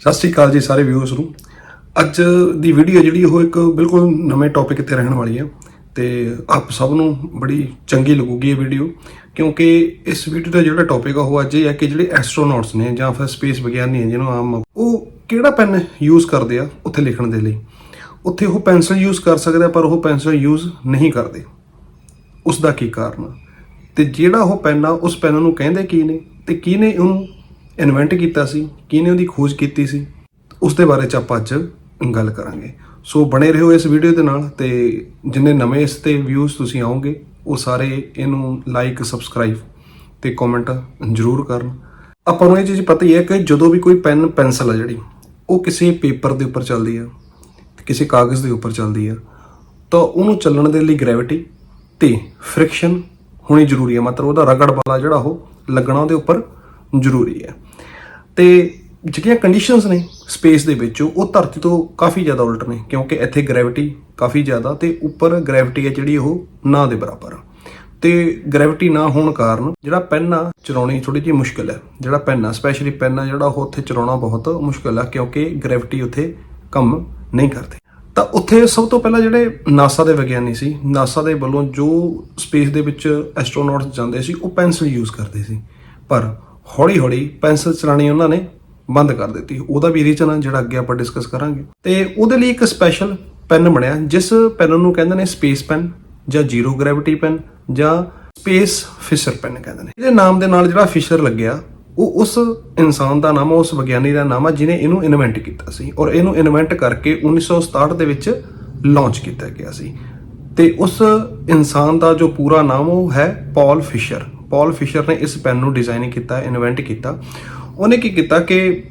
ਸਤਿ ਸ਼੍ਰੀ ਅਕਾਲ ਜੀ ਸਾਰੇ ਵਿਊਅਰਸ ਨੂੰ। ਅੱਜ ਦੀ ਵੀਡੀਓ ਜਿਹੜੀ ਉਹ ਇੱਕ ਬਿਲਕੁਲ ਨਵੇਂ ਟੌਪਿਕ ਤੇ ਰਹਿਣ ਵਾਲੀ ਹੈ ਤੇ ਆਪ ਸਭ ਨੂੰ ਬੜੀ ਚੰਗੀ ਲੱਗੂਗੀ ਇਹ ਵੀਡੀਓ ਕਿਉਂਕਿ ਇਸ ਵੀਡੀਓ ਦਾ ਜਿਹੜਾ ਟੌਪਿਕ ਆ ਉਹ ਅੱਜ ਇਹ ਹੈ ਕਿ ਜਿਹੜੇ ਐਸਟ੍ਰੋਨੌਟਸ ਨੇ ਜਾਂ ਫਿਰ ਸਪੇਸ ਵਿਗਿਆਨੀ ਹੈ ਜਿਹਨੂੰ ਆਮ ਉਹ ਕਿਹੜਾ ਪੈਨ ਯੂਜ਼ ਕਰਦੇ ਆ ਉੱਥੇ ਲਿਖਣ ਦੇ ਲਈ। ਉੱਥੇ ਉਹ ਪੈਨਸਲ ਯੂਜ਼ ਕਰ ਸਕਦੇ ਆ, ਪਰ ਉਹ ਪੈਨਸਲ ਯੂਜ਼ ਨਹੀਂ ਕਰਦੇ। ਉਸ ਦਾ ਕੀ ਕਾਰਨ ਆ? ਤੇ ਜਿਹੜਾ ਉਹ ਪੈਨ ਆ, ਉਸ ਪੈਨ ਨੂੰ ਕਹਿੰਦੇ ਕੀ ਨੇ? ਤੇ ਕਿਹਨੇ ਉਹਨੂੰ ਇਨਵੈਂਟ ਕੀਤਾ ਸੀ, ਕਿਹਨੇ ਉਹਦੀ ਖੋਜ ਕੀਤੀ ਸੀ ਉਸ ਦੇ ਬਾਰੇ ਚ ਆਪਾਂ ਅੱਜ ਗੱਲ ਕਰਾਂਗੇ। ਸੋ ਬਣੇ ਰਹੋ ਇਸ ਵੀਡੀਓ ਦੇ ਨਾਲ ਤੇ ਜਿੰਨੇ ਨਵੇਂ ਇਸ ਤੇ ਵਿਊਜ਼ ਤੁਸੀਂ ਆਓਗੇ, ਉਹ ਸਾਰੇ ਇਹਨੂੰ ਲਾਈਕ ਸਬਸਕ੍ਰਾਈਬ ਤੇ ਕਮੈਂਟ ਜ਼ਰੂਰ ਕਰਨ। ਆਪਾਂ ਨੂੰ ਇਹ ਚੀਜ਼ ਪਤਾ ਹੀ ਹੈ ਕਿ ਜਦੋਂ ਵੀ ਕੋਈ ਪੈਨ ਪੈਨਸਲ ਆ ਜਿਹੜੀ, ਉਹ ਕਿਸੇ ਪੇਪਰ ਦੇ ਉੱਪਰ ਚੱਲਦੀ ਆ, ਕਿਸੇ ਕਾਗਜ਼ ਦੇ ਉੱਪਰ ਚੱਲਦੀ ਆ, ਤਾਂ ਉਹਨੂੰ ਚੱਲਣ ਦੇ ਲਈ ਗ੍ਰੈਵਿਟੀ ਤੇ ਫ੍ਰਿਕਸ਼ਨ ਹੋਣੀ ਜ਼ਰੂਰੀ ਹੈ ਮਤਲਬ ਉਹਦਾ ਰਗੜ ਵਾਲਾ ਜਿਹੜਾ ਉਹ ਲੱਗਣਾ ਉਹਦੇ ਉੱਪਰ ਜ਼ਰੂਰੀ ਹੈ ਤੇ ਜਿਹੜੀਆਂ ਕੰਡੀਸ਼ਨਸ ਨੇ ਸਪੇਸ ਦੇ ਵਿੱਚ, ਉਹ ਧਰਤੀ ਤੋਂ ਕਾਫੀ ਜ਼ਿਆਦਾ ਉਲਟ ਨੇ, ਕਿਉਂਕਿ ਇੱਥੇ ਗ੍ਰੈਵਿਟੀ ਕਾਫੀ ਜ਼ਿਆਦਾ ਤੇ ਉੱਪਰ ਗ੍ਰੈਵਿਟੀ ਹੈ ਜਿਹੜੀ ਉਹ ਨਾ ਦੇ ਬਰਾਬਰ। ਆ ਤੇ ਗ੍ਰੈਵਿਟੀ ਨਾ ਹੋਣ ਕਾਰਨ ਜਿਹੜਾ ਪੈਨ ਆ, ਚਲਾਉਣੀ ਥੋੜੀ ਜਿਹੀ ਮੁਸ਼ਕਲ ਹੈ। ਜਿਹੜਾ ਪੈਨ ਆ ਸਪੈਸ਼ਲੀ ਪੈਨ ਆ, ਜਿਹੜਾ ਉਹ ਉੱਥੇ ਚਲਾਉਣਾ ਬਹੁਤ ਮੁਸ਼ਕਲ ਆ, ਕਿਉਂਕਿ ਗ੍ਰੈਵਿਟੀ ਉੱਥੇ ਕੰਮ ਨਹੀਂ ਕਰਦੀ। ਤਾਂ ਉੱਥੇ ਸਭ ਤੋਂ ਪਹਿਲਾਂ ਜਿਹੜੇ ਨਾਸਾ ਦੇ ਵਿਗਿਆਨੀ ਸੀ ਨਾਸਾ ਦੇ ਵੱਲੋਂ ਜੋ ਸਪੇਸ ਦੇ ਵਿੱਚ ਐਸਟ੍ਰੋਨੌਟਸ ਜਾਂਦੇ ਸੀ, ਉਹ ਪੈਨਸਲ ਯੂਜ਼ ਕਰਦੇ ਸੀ। ਪਰ ਹੌਲੀ-ਹੌਲੀ ਪੈਨਸਲ ਚਲਾਣੀ ਉਹਨਾਂ ਨੇ ਬੰਦ ਕਰ ਦਿੱਤੀ। ਉਹਦਾ ਵੀ ਰੀਜ਼ਨ ਆ, ਜਿਹੜਾ ਅੱਗੇ ਆਪਾਂ ਡਿਸਕਸ ਕਰਾਂਗੇ। ਤੇ ਉਹਦੇ ਲਈ ਇੱਕ ਸਪੈਸ਼ਲ ਪੈਨ ਬਣਿਆ, ਜਿਸ ਪੈਨ ਨੂੰ ਕਹਿੰਦੇ ਨੇ ਸਪੇਸ ਪੈਨ ਜਾਂ ਜ਼ੀਰੋ ਗ੍ਰੈਵਿਟੀ ਪੈਨ ਜਾਂ ਸਪੇਸ ਫਿਸ਼ਰ ਪੈਨ ਕਹਿੰਦੇ ਨੇ। ਇਹਦੇ ਨਾਮ ਦੇ ਨਾਲ ਜਿਹੜਾ ਫਿਸ਼ਰ ਲੱਗਿਆ, ਉਹ ਉਸ ਇਨਸਾਨ ਦਾ ਨਾਮ ਆ, ਉਸ ਵਿਗਿਆਨੀ ਦਾ ਨਾਮ ਆ, ਜਿਹਨੇ ਇਹਨੂੰ ਇਨਵੈਂਟ ਕੀਤਾ ਸੀ। ਔਰ ਇਹਨੂੰ ਇਨਵੈਂਟ ਕਰਕੇ 1967 ਦੇ ਵਿੱਚ ਲਾਂਚ ਕੀਤਾ ਗਿਆ ਸੀ। ਤੇ ਉਸ ਇਨਸਾਨ ਦਾ ਜੋ ਪੂਰਾ ਨਾਮ ਉਹ ਹੈ ਪਾਲ ਫਿਸ਼ਰ ਪਾਲ ਫਿਸ਼ਰ ਨੇ ਇਸ ਪੈਨ ਨੂੰ ਡਿਜ਼ਾਈਨ ਕੀਤਾ ਇਨਵੈਂਟ ਕੀਤਾ। ਉਹਨੇ ਕੀ ਕੀਤਾ ਕਿ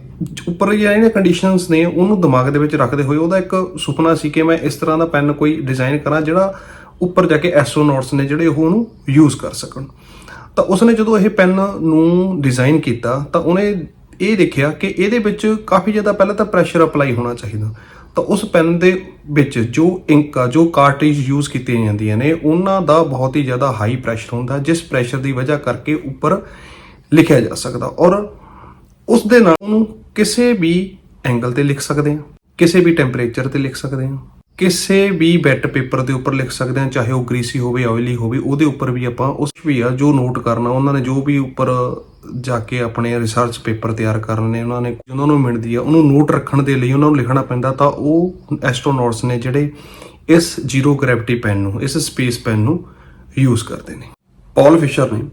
ਉੱਪਰ ਜਿਹੜੀਆਂ ਕੰਡੀਸ਼ਨਸ ਨੇ, ਉਹਨੂੰ ਦਿਮਾਗ ਦੇ ਵਿੱਚ ਰੱਖਦੇ ਹੋਏ ਉਹਦਾ ਇੱਕ ਸੁਪਨਾ ਸੀ ਕਿ ਮੈਂ ਇਸ ਤਰ੍ਹਾਂ ਦਾ ਪੈਨ ਕੋਈ ਡਿਜ਼ਾਈਨ ਕਰਾਂ ਜਿਹੜਾ ਉੱਪਰ ਜਾ ਕੇ ਐਸਟ੍ਰੋਨੌਟਸ ਨੇ ਜਿਹੜੇ ਉਹ ਉਹਨੂੰ ਯੂਜ਼ ਕਰ ਸਕਣ। ਤਾਂ ਉਸਨੇ ਜਦੋਂ ਇਹ ਪੈਨ ਨੂੰ ਡਿਜ਼ਾਈਨ ਕੀਤਾ, ਤਾਂ ਉਹਨੇ ਇਹ ਦੇਖਿਆ ਕਿ ਇਹਦੇ ਵਿੱਚ ਕਾਫੀ ਜ਼ਿਆਦਾ ਪਹਿਲਾਂ ਤਾਂ ਪ੍ਰੈਸ਼ਰ ਅਪਲਾਈ ਹੋਣਾ ਚਾਹੀਦਾ। ਤਾਂ ਉਸ ਪੈਨ ਦੇ ਵਿੱਚ ਜੋ ਇੰਕ ਆ, ਜੋ ਕਾਰਟ੍ਰਿਜ ਯੂਜ਼ ਕੀਤੀਆਂ ਜਾਂਦੀਆਂ ਨੇ, ਉਹਨਾਂ ਦਾ ਬਹੁਤ ਹੀ ਜ਼ਿਆਦਾ ਹਾਈ ਪ੍ਰੈਸ਼ਰ ਹੁੰਦਾ, ਜਿਸ ਪ੍ਰੈਸ਼ਰ ਦੀ ਵਜ੍ਹਾ ਕਰਕੇ ਉੱਪਰ ਲਿਖਿਆ ਜਾ ਸਕਦਾ। ਔਰ ਉਸ ਦੇ ਨਾਲ ਉਹਨੂੰ ਕਿਸੇ ਵੀ ਐਂਗਲ ਤੇ ਲਿਖ ਸਕਦੇ ਹਾਂ, ਕਿਸੇ ਵੀ ਟੈਂਪਰੇਚਰ ਤੇ ਲਿਖ ਸਕਦੇ ਹਾਂ। ਕਿਸੇ ਵੀ ਬੈਟ ਪੇਪਰ ਦੇ ਉੱਪਰ ਲਿਖ ਸਕਦੇ ਹਾਂ, ਚਾਹੇ ਉਹ ਗਰੀਸੀ ਹੋਵੇ ਆਇਲੀ ਹੋਵੇ, ਉਹਦੇ ਉੱਪਰ ਵੀ ਆਪਾਂ ਉਸ ਵੀ ਆ, ਜੋ ਨੋਟ ਕਰਨਾ, ਉਹਨਾਂ ਨੇ ਜੋ ਵੀ ਉੱਪਰ ਜਾ ਕੇ ਆਪਣੇ ਰਿਸਰਚ ਪੇਪਰ ਤਿਆਰ ਕਰਨੇ, ਉਹਨਾਂ ਨੇ ਉਹਨਾਂ ਨੂੰ ਮਿਲਦੀ ਆ, ਉਹਨੂੰ ਨੋਟ ਰੱਖਣ ਦੇ ਲਈ ਉਹਨਾਂ ਨੂੰ ਲਿਖਣਾ ਪੈਂਦਾ, ਤਾਂ ਉਹ ਐਸਟ੍ਰੋਨੌਟਸ ਨੇ ਜਿਹੜੇ ਇਸ ਜ਼ੀਰੋ ਗ੍ਰੈਵਿਟੀ ਪੈਨ ਨੂੰ, ਇਸ ਸਪੇਸ ਪੈਨ ਨੂੰ ਯੂਜ਼ ਕਰਦੇ ਨੇ। ਪਾਲ ਫਿਸ਼ਰ ਨੇ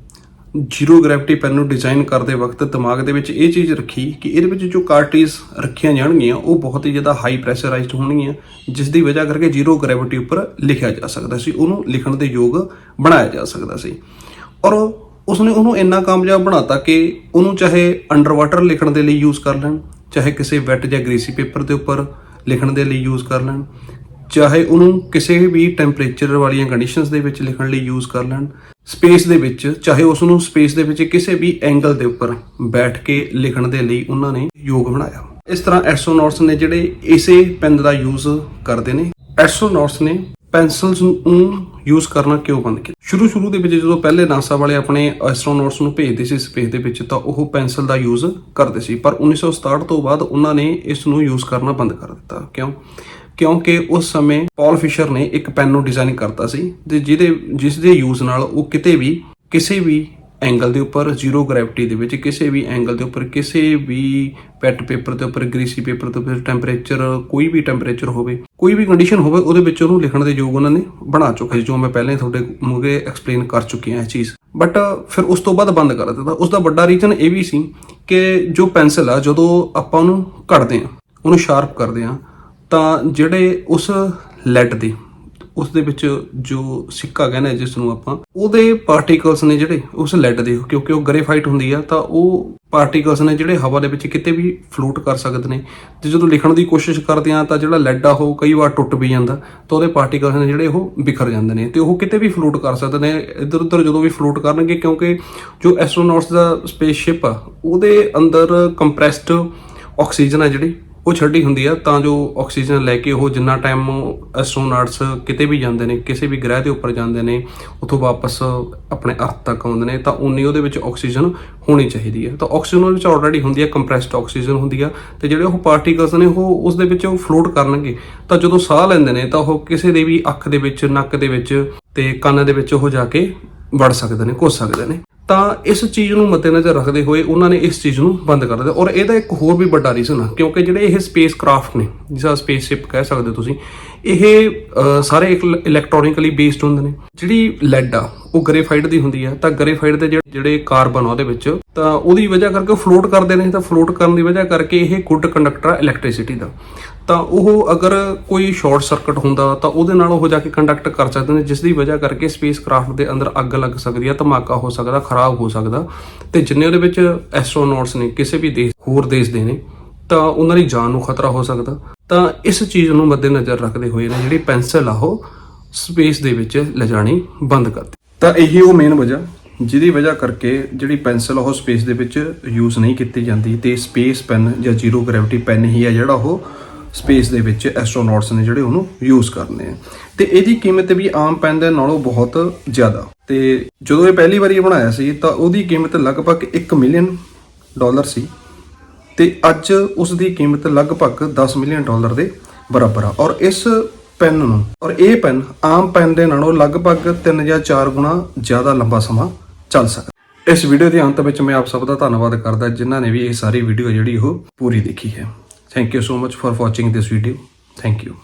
ਜ਼ੀਰੋ ਗ੍ਰੈਵਿਟੀ ਪੈਨ ਨੂੰ ਡਿਜ਼ਾਈਨ ਕਰਦੇ ਵਕਤ ਦਿਮਾਗ ਦੇ ਵਿੱਚ ਇਹ ਚੀਜ਼ ਰੱਖੀ ਕਿ ਇਹਦੇ ਵਿੱਚ ਜੋ ਕਾਰਟ੍ਰਿਜ ਰੱਖੀਆਂ ਜਾਣਗੀਆਂ, ਉਹ ਬਹੁਤ ਹੀ ਜ਼ਿਆਦਾ ਹਾਈ ਪ੍ਰੈਸ਼ਰਾਈਜ਼ਡ ਹੋਣਗੀਆਂ, ਜਿਸ ਦੀ ਵਜ੍ਹਾ ਕਰਕੇ ਜ਼ੀਰੋ ਗ੍ਰੈਵਿਟੀ ਉੱਪਰ ਲਿਖਿਆ ਜਾ ਸਕਦਾ ਸੀ, ਉਹਨੂੰ ਲਿਖਣ ਦੇ ਯੋਗ ਬਣਾਇਆ ਜਾ ਸਕਦਾ ਸੀ। ਔਰ ਉਸਨੇ ਉਹਨੂੰ ਇੰਨਾ ਕਾਮਯਾਬ ਬਣਾਤਾ ਕਿ ਉਹਨੂੰ ਚਾਹੇ ਅੰਡਰ ਵਾਟਰ ਲਿਖਣ ਦੇ ਲਈ ਯੂਜ਼ ਕਰ ਲੈਣ, ਚਾਹੇ ਕਿਸੇ ਵੈਟ ਜਾਂ ਗ੍ਰੀਸੀ ਪੇਪਰ ਦੇ ਉੱਪਰ ਲਿਖਣ ਦੇ ਲਈ ਯੂਜ਼ ਕਰ ਲੈਣ ਚਾਹੇ ਉਹਨੂੰ ਕਿਸੇ ਵੀ ਟੈਂਪਰੇਚਰ ਵਾਲੀਆਂ ਕੰਡੀਸ਼ਨਸ ਦੇ ਵਿੱਚ ਲਿਖਣ ਲਈ ਯੂਜ਼ ਕਰ ਲੈਣ। ਸਪੇਸ ਦੇ ਵਿੱਚ, ਚਾਹੇ ਉਸ ਨੂੰ ਸਪੇਸ ਦੇ ਵਿੱਚ ਕਿਸੇ ਵੀ ਐਂਗਲ ਦੇ ਉੱਪਰ ਬੈਠ ਕੇ ਲਿਖਣ ਦੇ ਲਈ ਉਹਨਾਂ ਨੇ ਯੋਗ ਬਣਾਇਆ। ਇਸ ਤਰ੍ਹਾਂ ਐਸਟ੍ਰੋਨੌਟਸ ਨੇ ਜਿਹੜੇ ਇਸੇ ਪੈਨ ਦਾ ਯੂਜ਼ ਕਰਦੇ ਨੇ ਐਸਟ੍ਰੋਨੌਟਸ ਨੇ ਪੈਨਸਲਸ ਨੂੰ ਯੂਜ਼ ਕਰਨਾ ਕਿਉਂ ਬੰਦ ਕੀਤਾ? ਸ਼ੁਰੂ ਸ਼ੁਰੂ ਦੇ ਵਿੱਚ ਜਦੋਂ ਪਹਿਲੇ ਨਾਸਾ ਵਾਲੇ ਆਪਣੇ ਐਸਟ੍ਰੋਨੌਟਸ ਨੂੰ ਭੇਜਦੇ ਸੀ ਸਪੇਸ ਦੇ ਵਿੱਚ, ਤਾਂ ਉਹ ਪੈਨਸਲ ਦਾ ਯੂਜ਼ ਕਰਦੇ ਸੀ। ਪਰ 1967 ਤੋਂ ਬਾਅਦ ਉਹਨਾਂ ਨੇ ਇਸ ਨੂੰ ਯੂਜ਼ ਕਰਨਾ ਬੰਦ ਕਰ ਦਿੱਤਾ। ਕਿਉਂ? ਕਿਉਂਕਿ ਉਸ ਸਮੇਂ ਪਾਲ ਫਿਸ਼ਰ ਨੇ ਇੱਕ ਪੈਨ ਨੂੰ ਡਿਜ਼ਾਈਨ ਕਰਤਾ ਸੀ ਤੇ ਜਿਹਦੇ, ਜਿਸ ਦੇ ਯੂਜ਼ ਨਾਲ ਉਹ ਕਿਤੇ ਵੀ, ਕਿਸੇ ਵੀ ਐਂਗਲ ਦੇ ਉੱਪਰ ਜ਼ੀਰੋ ਗ੍ਰੈਵਿਟੀ ਦੇ ਵਿੱਚ, ਕਿਸੇ ਵੀ ਐਂਗਲ ਦੇ ਉੱਪਰ, ਕਿਸੇ ਵੀ ਪੈਟ ਪੇਪਰ ਦੇ ਉੱਪਰ ਗ੍ਰੀਸੀ ਪੇਪਰ ਦੇ ਉੱਪਰ ਟੈਂਪਰੇਚਰ ਕੋਈ ਵੀ ਟੈਂਪਰੇਚਰ ਹੋਵੇ, ਕੋਈ ਵੀ ਕੰਡੀਸ਼ਨ ਹੋਵੇ, ਉਹਦੇ ਵਿੱਚ ਉਹਨੂੰ ਲਿਖਣ ਦੇ ਯੋਗ ਉਹਨਾਂ ਨੇ ਬਣਾ ਚੁੱਕੇ ਸੀ, ਜੋ ਮੈਂ ਪਹਿਲਾਂ ਹੀ ਤੁਹਾਡੇ ਮੂਹਰੇ ਐਕਸਪਲੇਨ ਕਰ ਚੁੱਕਿਆ ਇਹ ਚੀਜ਼। ਬਟ ਫਿਰ ਉਸ ਤੋਂ ਬਾਅਦ ਬੰਦ ਕਰ ਦਿੱਤਾ। ਉਸ ਦਾ ਵੱਡਾ ਰੀਜ਼ਨ ਇਹ ਵੀ ਸੀ ਕਿ ਜੋ ਪੈਨਸਲ ਆ, ਜਦੋਂ ਆਪਾਂ ਉਹਨੂੰ ਕੱਟਦੇ ਆ ਉਹਨੂੰ ਸ਼ਾਰਪ ਕਰਦੇ ਆ ਤਾਂ ਜਿਹੜੇ ਉਸ ਲੈਡ ਦੇ, ਉਸ ਦੇ ਵਿੱਚ ਜੋ ਸਿੱਕਾ ਕਹਿੰਦੇ ਜਿਸ ਨੂੰ ਆਪਾਂ, ਉਹਦੇ ਪਾਰਟੀਕਲਸ ਨੇ ਜਿਹੜੇ ਉਸ ਲੈਡ ਦੇ, ਕਿਉਂਕਿ ਉਹ ਗ੍ਰੇਫਾਈਟ ਹੁੰਦੀ ਆ, ਤਾਂ ਉਹ ਪਾਰਟੀਕਲਸ ਨੇ ਜਿਹੜੇ ਹਵਾ ਦੇ ਵਿੱਚ ਕਿਤੇ ਵੀ ਫਲੋਟ ਕਰ ਸਕਦੇ ਨੇ। ਤੇ ਜਦੋਂ ਲਿਖਣ ਦੀ ਕੋਸ਼ਿਸ਼ ਕਰਦੇ ਆ, ਤਾਂ ਜਿਹੜਾ ਲੈਡ ਆ, ਉਹ ਕਈ ਵਾਰ ਟੁੱਟ ਵੀ ਜਾਂਦਾ, ਤਾਂ ਉਹਦੇ ਪਾਰਟੀਕਲਸ ਨੇ ਜਿਹੜੇ ਉਹ ਬਿਖਰ ਜਾਂਦੇ ਨੇ। ਤੇ ਉਹ ਕਿਤੇ ਵੀ ਫਲੋਟ ਕਰ ਸਕਦੇ ਨੇ ਇੱਧਰ ਉੱਧਰ ਜਦੋਂ ਵੀ ਫਲੋਟ ਕਰਨਗੇ, ਕਿਉਂਕਿ ਜੋ ਐਸਟ੍ਰੋਨੌਟਸ ਦਾ ਸਪੇਸਸ਼ਿਪ ਆ, ਉਹਦੇ ਅੰਦਰ ਕੰਪਰੈਸਡ ਆਕਸੀਜਨ ਆ ਜਿਹੜੀ ਉਹ ਛੱਡੀ ਹੁੰਦੀ ਆ, ਤਾਂ ਜੋ ਆਕਸੀਜਨ ਲੈ ਕੇ ਉਹ ਜਿੰਨਾ ਟਾਈਮ ਐਸਟ੍ਰੋਨਾਟਸ ਕਿਤੇ ਵੀ ਜਾਂਦੇ ਨੇ, ਕਿਸੇ ਵੀ ਗ੍ਰਹਿ ਦੇ ਉੱਪਰ ਜਾਂਦੇ ਨੇ, ਉੱਥੋਂ ਵਾਪਸ ਆਪਣੇ ਅਰਥ ਤੱਕ ਆਉਂਦੇ ਨੇ, ਤਾਂ ਉਨੀ ਉਹਦੇ ਵਿੱਚ ਆਕਸੀਜਨ ਹੋਣੀ ਚਾਹੀਦੀ ਹੈ ਤਾਂ ਆਕਸੀਜਨ ਉਹਦੇ ਵਿੱਚ ਆਲਰੇਡੀ ਹੁੰਦੀ ਹੈ ਕੰਪਰੈਸਡ ਆਕਸੀਜਨ ਹੁੰਦੀ ਆ, ਤੇ ਜਿਹੜੇ ਉਹ ਪਾਰਟੀਕਲਸ ਨੇ, ਉਹ ਉਸ ਦੇ ਵਿੱਚ ਫਲੋਟ ਕਰਨਗੇ। ਤਾਂ ਜਦੋਂ ਸਾਹ ਲੈਂਦੇ ਨੇ, ਤਾਂ ਉਹ ਕਿਸੇ ਦੇ ਵੀ ਅੱਖ ਦੇ ਵਿੱਚ, ਨੱਕ ਦੇ ਵਿੱਚ ਤੇ ਕੰਨ ਦੇ ਵਿੱਚ ਉਹ ਜਾ ਕੇ ਵੜ ਸਕਦੇ ਨੇ, ਘੁਸ ਸਕਦੇ ਨੇ। ਤਾਂ ਇਸ ਚੀਜ਼ ਨੂੰ ਮੱਦੇਨਜ਼ਰ ਰੱਖਦੇ ਹੋਏ ਉਹਨਾਂ ਨੇ ਇਸ ਚੀਜ਼ ਨੂੰ ਬੰਦ ਕਰ ਦਿੱਤਾ। ਔਰ ਇਹਦਾ ਇੱਕ ਹੋਰ ਵੀ ਵੱਡਾ ਰੀਜ਼ਨ ਆ ਕਿਉਂਕਿ ਜਿਹੜੇ ਇਹ ਸਪੇਸ ਕਰਾਫਟ ਨੇ ਜਿਸਾ ਸਪੇਸਸ਼ਿਪ ਕਹਿ ਸਕਦੇ ਹੋ ਤੁਸੀਂ ਇਹ ਅਹ, ਸਾਰੇ ਇਲੈਕਟ੍ਰੋਨਿਕਲੀ ਬੇਸਡ ਹੁੰਦੇ ਨੇ। ਜਿਹੜੀ ਲੈਡ ਆ ਉਹ ਗ੍ਰੇਫਾਈਟ ਦੀ ਹੁੰਦੀ ਆ। ਤਾਂ ਗ੍ਰੇਫਾਈਟ ਦੇ ਜਿਹੜੇ- ਜਿਹੜੇ ਕਾਰਬਨ ਆ ਉਹਦੇ ਵਿੱਚ ਤਾਂ ਉਹਦੀ ਵਜ੍ਹਾ ਕਰਕੇ ਫਲੋਟ ਕਰਦੇ ਨੇ। ਤਾਂ ਫਲੋਟ ਕਰਨ ਦੀ ਵਜ੍ਹਾ ਕਰਕੇ ਇਹ ਗੁੱਡ ਕੰਡਕਟਰ ਆ ਇਲੈਕਟ੍ਰਿਸਿਟੀ ਦਾ। ਤਾਂ ਉਹ ਅਗਰ ਕੋਈ ਸ਼ਾਰਟ ਸਰਕਟ ਹੁੰਦਾ ਤਾਂ ਉਹਦੇ ਨਾਲ ਉਹ ਜਾ ਕੇ ਕੰਡਕਟ ਕਰ ਸਕਦੇ ਨੇ, ਜਿਸ ਦੀ ਵਜ੍ਹਾ ਕਰਕੇ ਸਪੇਸ ਕਰਾਫਟ ਦੇ ਅੰਦਰ ਅੱਗ ਲੱਗ ਸਕਦੀ ਹੈ ਧਮਾਕਾ ਹੋ ਸਕਦਾ, ਖਰਾਬ ਹੋ ਸਕਦਾ। ਤੇ ਜਿੰਨੇ ਉਹਦੇ ਵਿੱਚ ਐਸਟ੍ਰੋਨੌਟਸ ਨੇ, ਕਿਸੇ ਵੀ ਦੇਸ਼, ਹੋਰ ਦੇਸ਼ ਦੇ ਨੇ, ਤਾਂ ਉਹਨਾਂ ਦੀ ਜਾਨ ਨੂੰ ਖਤਰਾ ਹੋ ਸਕਦਾ। ਤਾਂ ਇਸ ਚੀਜ਼ ਨੂੰ ਮੱਦੇਨਜ਼ਰ ਰੱਖਦੇ ਹੋਏ ਨੇ ਜਿਹੜੀ ਪੈਨਸਲ ਆ ਉਹ ਸਪੇਸ ਦੇ ਵਿੱਚ ਲਿਜਾਣੀ ਬੰਦ ਕਰ ਦਿੱਤੀ। ਤਾਂ ਇਹੀ ਉਹ ਮੇਨ ਵਜ੍ਹਾ, ਜਿਹਦੀ ਵਜ੍ਹਾ ਕਰਕੇ ਜਿਹੜੀ ਪੈਨਸਲ ਉਹ ਸਪੇਸ ਦੇ ਵਿੱਚ ਯੂਜ਼ ਨਹੀਂ ਕੀਤੀ ਜਾਂਦੀ ਤੇ ਸਪੇਸ ਪੈਨ ਜਾਂ ਜ਼ੀਰੋ ਗ੍ਰੈਵਿਟੀ ਪੈਨ ਹੀ ਹੈ ਜਿਹੜਾ ਉਹ ਸਪੇਸ ਦੇ ਵਿੱਚ ਐਸਟ੍ਰੋਨੌਟਸ ਨੇ ਜਿਹੜੇ ਉਹਨੂੰ ਯੂਜ਼ ਕਰਨੇ ਆ। ਤੇ ਇਹਦੀ ਕੀਮਤ ਵੀ ਆਮ ਪੈਨ ਦੇ ਨਾਲੋਂ ਬਹੁਤ ਜ਼ਿਆਦਾ। ਤੇ ਜਦੋਂ ਇਹ ਪਹਿਲੀ ਵਾਰੀ ਬਣਾਇਆ ਸੀ, ਤਾਂ ਉਹਦੀ ਕੀਮਤ ਲਗਭਗ 1 ਮਿਲੀਅਨ ਡਾਲਰ ਸੀ। ਤੇ ਅੱਜ ਉਸ ਦੀ ਕੀਮਤ ਲਗਭਗ 10 ਮਿਲੀਅਨ ਡਾਲਰ ਦੇ ਬਰਾਬਰ ਆ। ਔਰ ਇਸ ਪੈਨ ਨੂੰ, ਔਰ ਇਹ ਪੈਨ ਆਮ ਪੈਨ ਦੇ ਨਾਲੋਂ ਲਗਭਗ 3 ਜਾਂ 4 ਗੁਣਾ ਜ਼ਿਆਦਾ ਲੰਬਾ ਸਮਾਂ ਚੱਲ ਸਕਦਾ ਇਸ ਵੀਡੀਓ ਦੇ ਅੰਤ ਵਿੱਚ ਮੈਂ ਆਪ ਸਭ ਦਾ ਧੰਨਵਾਦ ਕਰਦਾ, ਜਿਨ੍ਹਾਂ ਨੇ ਵੀ ਇਹ ਸਾਰੀ ਵੀਡੀਓ ਜਿਹੜੀ ਉਹ ਪੂਰੀ ਦੇਖੀ ਹੈ। Thank you so much for watching this video. Thank you.